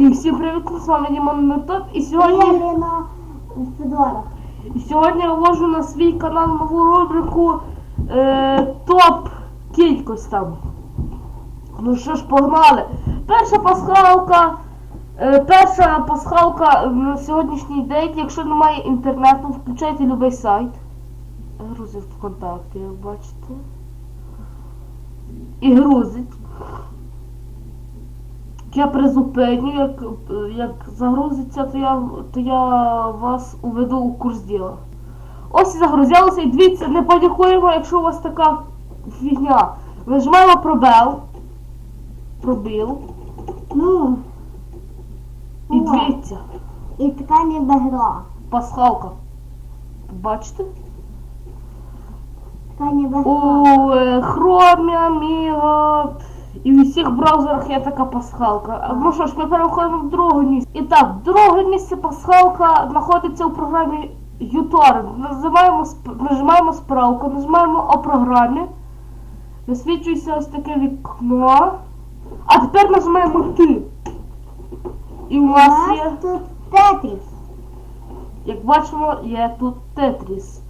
І всім привіт, з вами Дімон Нетоп. І сьогодні, Лена Федора. і сьогодні я вложу на свій канал нову рубрику е, топ кількость там. Ну що ж, погнали. Перша пасхалка. Е, перша пасхалка на сьогоднішній день, якщо немає інтернету, включайте любий сайт. Грузить ВКонтакті, як бачите. І грузить. Я призупиню, як, як загрузиться, то я, то я вас уведу у курс діла. Ось і загрузилося, і дивіться, не панікуємо, якщо у вас така фігня. Нажмемо пробел. Пробіл. Ну, І дивіться, і така ніби гра. пасхалка. Бачите? Така ніби гра. Е, Chrome, Amiga і в усіх браузерах є така пасхалка. А, Ну що ж, ми переходимо в друге місце. І так, друге місце пасхалка знаходиться у програмі uTorrent. Нажимаємо, нажимаємо справку, нажимаємо о програмі. Висвічується ось таке вікно. А тепер нажимаємо ти. І у нас є, тут Тетріс. як бачимо, є тут Тетріс.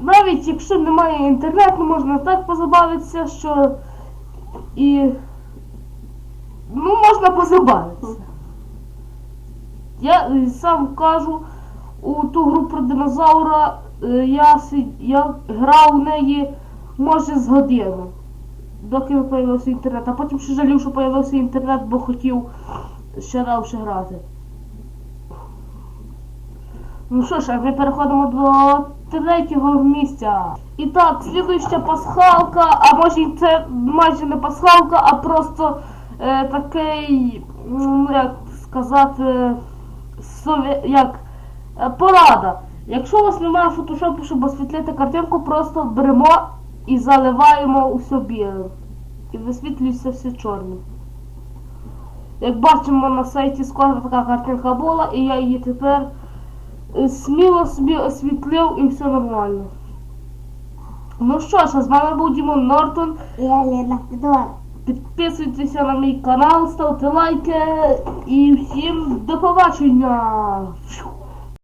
Навіть якщо немає інтернету, можна так позабавитися, що і ну можна позабавитися. Я е, сам кажу у ту гру про динозавра, е, я, я грав у неї може з годину, доки не появився інтернет, а потім ще жалів, що появився інтернет, бо хотів ще довше грати. Ну що ж, а ми переходимо до третього місця. І так, слідуюча пасхалка, а може це майже не пасхалка, а просто е, такий, ну як сказати, совє... як е, порада. Якщо у вас немає фотошопу, щоб освітлити картинку, просто беремо і заливаємо усе білим. І висвітлюється все чорним. Як бачимо на сайті складна така картинка була, і я її тепер сміло собі освітлив і все нормально. Ну що ж, а з вами був Дімон Нортон. І я Федор. Підписуйтеся на мій канал, ставте лайки і всім до побачення!